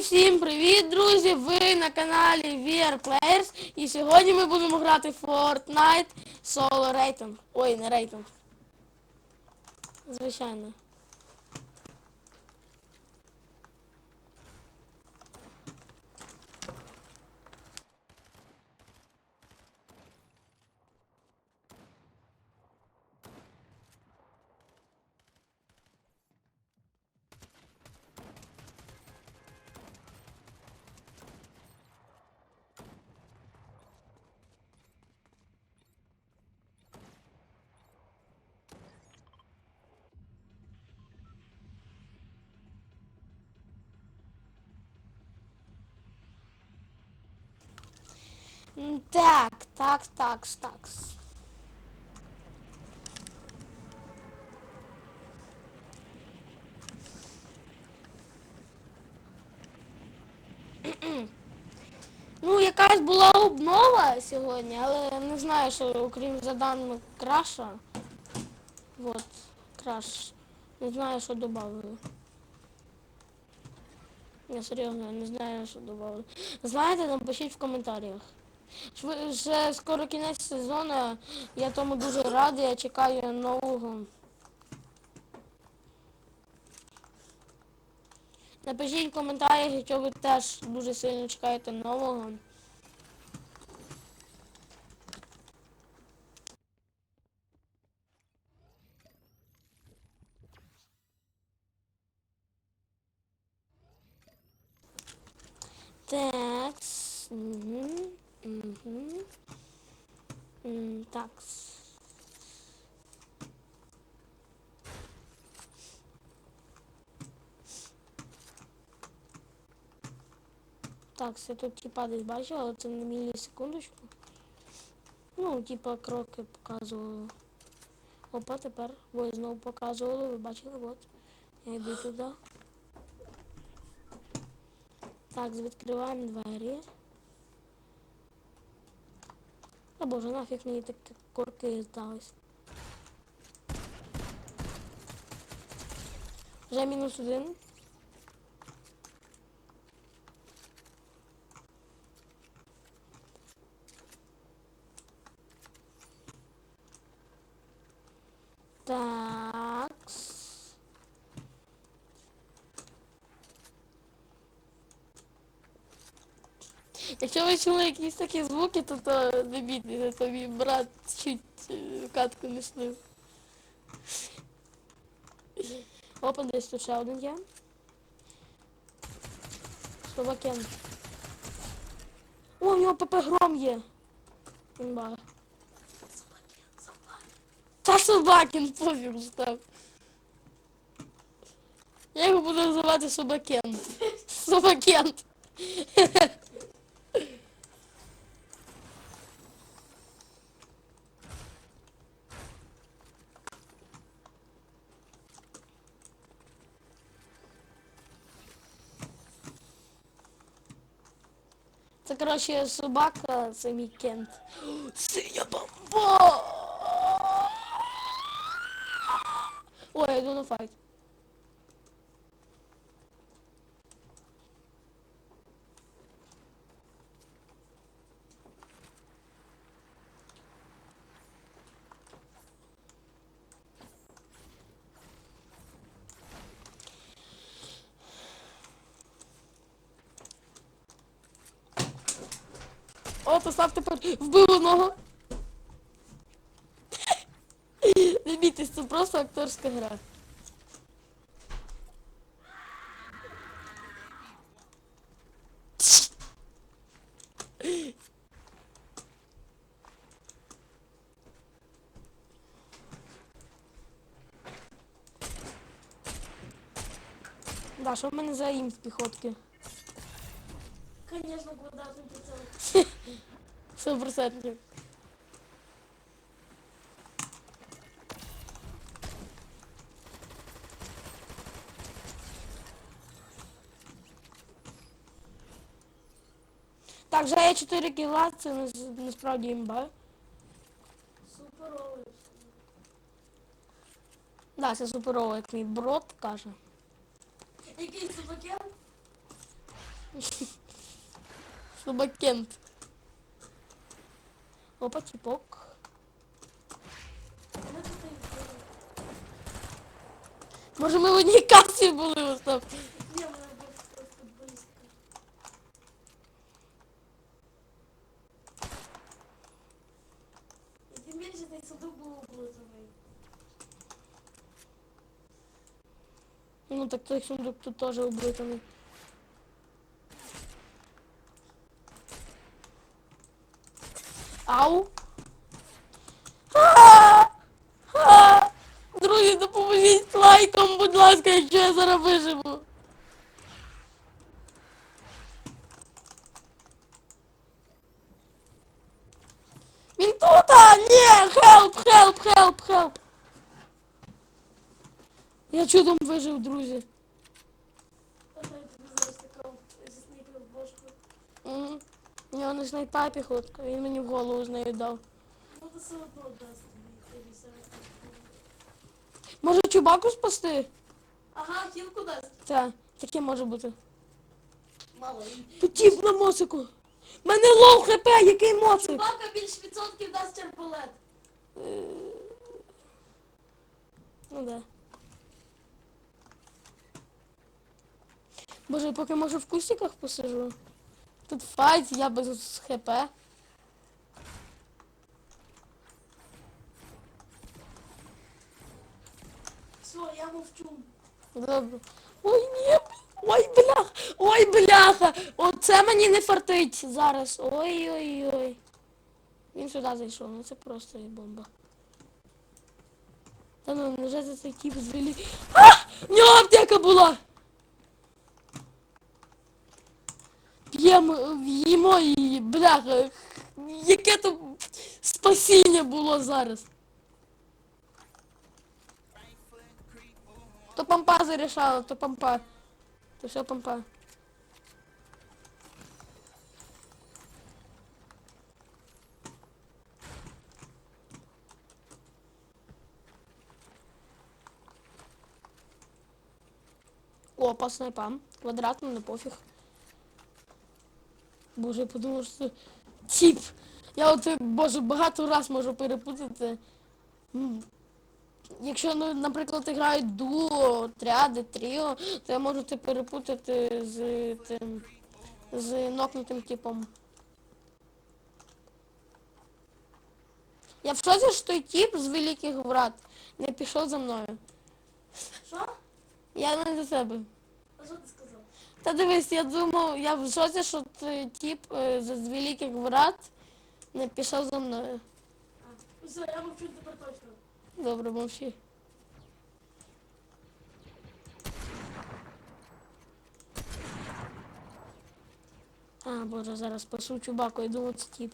всім привіт, друзі! Ви на каналі VR Players і сьогодні ми будемо грати Fortnite Solo рейтинг. Ой, не рейтинг. Звичайно. Так, так, так, так. Ну, якась була обнова сьогодні, але не знаю, що окрім задан краша. Вот, краш. Не знаю, що додали. Я серйозно не знаю, що додали. Знаєте, напишіть в коментарях. Вже скоро кінець сезону, я тому дуже радий, я чекаю нового. Напишіть в коментарях, якщо ви теж дуже сильно чекаєте нового. Так. Угу. Угу. Так. Так, це тут типа десь бачив, але це на мілісекундочку. Ну, типа кроки показували. Опа, тепер ви знову показували, ви бачили, от. Я йду туди. Так, відкриваємо двері. Та боже, нафіг мені такі корки здались. Вже мінус один. Так. Якщо ви чули якісь такі звуки, то, то не бійтеся, то мій брат чуть е, катку не слив. Опа, десь тут ще один є. Собакен. О, у нього ПП гром є. Імба. Та собакін пофіг став. Я його буду називати Собакен. Собакен. Це, коротше, собака, це мій кент. Синя бомба! Ой, я йду файт. О, постав тепер вбив одного. Не бійтесь, це просто акторська гра. Да, що в мене за ім з піхотки? Конечно, квадратный прицел. Сто процентів. Так, вже є 4 кіла, це нас- насправді імба. Суперовый. Да, це суперово, як мій брат каже. Який собакен? Собакент. Опа, типок. Ми тут і були. Може ми в одній касі були Остап? Ні, мене був просто близько. І тим більше цей сундук був облизаний. Ну так той сундук тут теж облитаний. Ау! Друзі, допоможіть лайком, будь ласка, якщо я зараз виживу. Він тут! а! Ні! Хелп, хелп, хелп, хелп! Я чудом вижив, друзі. Угу. Нього не снайпа піхотка, він мені в голову з нею дав. Ну, то все одно дасть тобі. Може чубаку спасти? Ага, хілку дасть. Так, таке може бути. Мало. Тут тіп на моцику. Мене лоу хп, який моцик? Чубака більш відсотків дасть черпалет. Ну да. Боже, поки може в кустиках посижу. Тут файт, я без хп. Все, я мовчу. Добре. Ой, ні. Ой, бляха. Ой, бляха. Оце мені не фартить зараз. Ой-ой-ой. Він сюди зайшов, ну це просто є бомба. Та ну, вже за цей тип звели. А! В нього аптека була! П'ємо, їмо і бляха. Яке то спасіння було зараз. То пампа зарішала, то пампа. То все пампа. О, по снайпам. Квадратно, не пофіг. Боже, я подумав, що тіп. Я от, е, боже, багато раз можу перепутати. Якщо, ну, наприклад, грають дуо, тряди, тріо, то я можу це перепутати з тим з нокнутим типом. Я в шоці, що той тип з великих врат не пішов за мною. Що? Я не за себе. А що ти сказав? Та дивись, я думав, я в шоці, що ти тип е, з великих врат не пішов за мною. А, все, я мовчу тепер точно. Добре, мовчи. А, боже, зараз спасу чубаку, я думаю, це тип.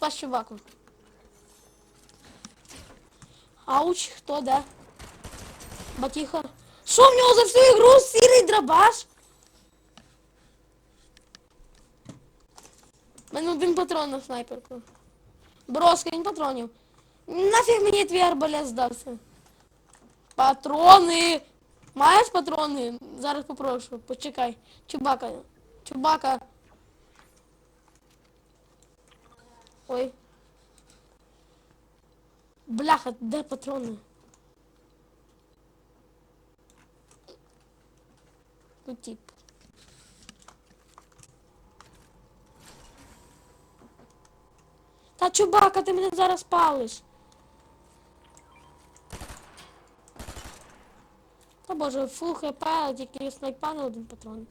Спас чубаку. Ауч, хто де? Батіха. Що в нього за всю ігру сірий драбаш? У мене один патрон на снайперку. Брос, кинь патронів. Нафіг мені твій арбалет здався. Патрони! Маєш патрони? Зараз попрошу. Почекай. Чубака. Чубака. Ой. Бляха, де патрони? Тут тип. Та чубака, ти мене зараз палиш. Та боже, фул хп, тільки снайпа на один патрон.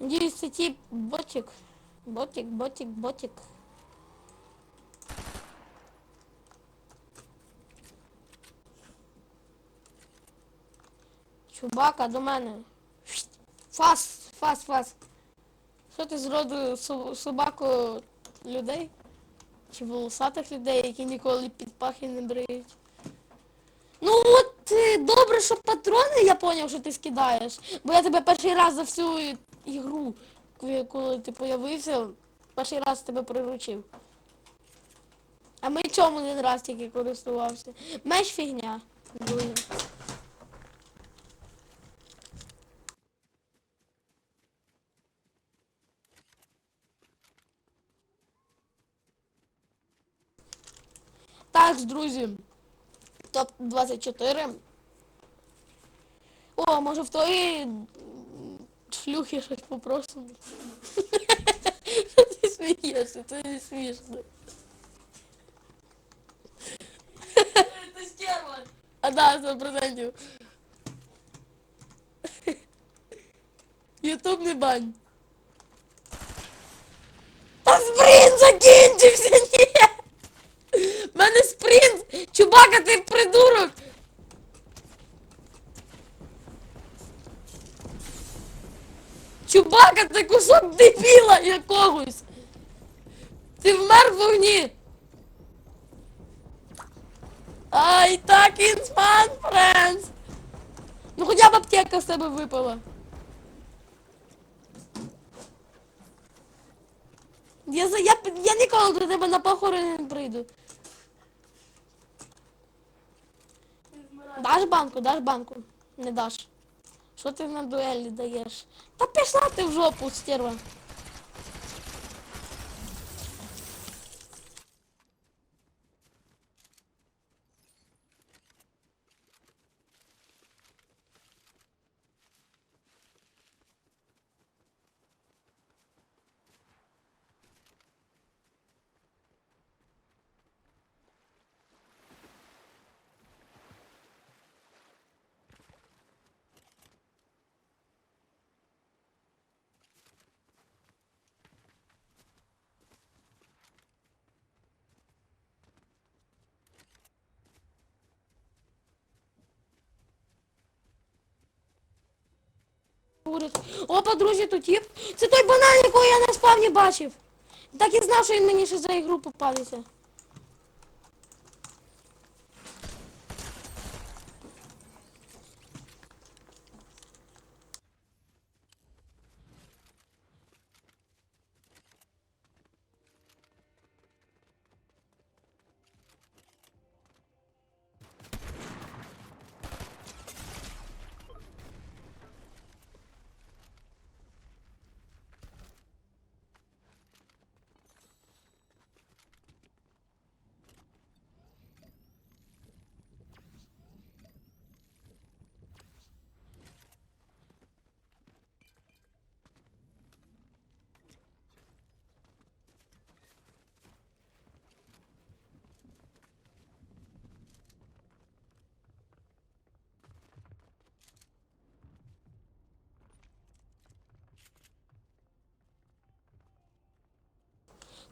Надіюсь, це тип ботик. Ботик, ботик, ботик. Чубака до мене. Фас, фас, фас. Що ти з роду собаку людей? Чи волосатих людей, які ніколи під пахи не бриють? Ну от е, добре, що патрони я поняв, що ти скидаєш. Бо я тебе перший раз за всю ігру, коли- ти появився, перший раз тебе приручив. А ми чому один раз тільки користувався? Меч фігня. Друзі. Так, друзі. Топ 24. О, може в тої м, шлюхи щось попросимо. Ти смієшся, це не смішно. Це стерва. А да, 100%. Ютуб не бань. Та спринт закінчився, ні! В мене спринт! Чубака, ти придурок! Чубака, ти кусок дебіла якогось! Ти вмер в вогні! Ай, так інфан, френдс! Ну хоча б аптека з тебе випала. Я, за, я, я ніколи до тебе на похорони не прийду. Даш банку, даш банку. Не даш. Що ти на дуелі даєш? Та пішла ти в жопу, стерва. Опа, друзі, тут тіп. Це той банан, якого я на спавні бачив. Так і знав, що він мені ще за ігру попалиться.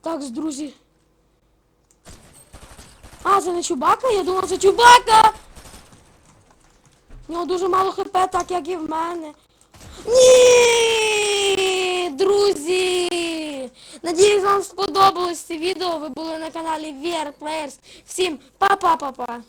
Так, друзі. А, це не Чубака? Я думав, це Чубака! У нього дуже мало хп, так як і в мене. Ні, друзі! Надіюсь, вам сподобалось це відео. Ви були на каналі VR Players. Всім па-па-па-па!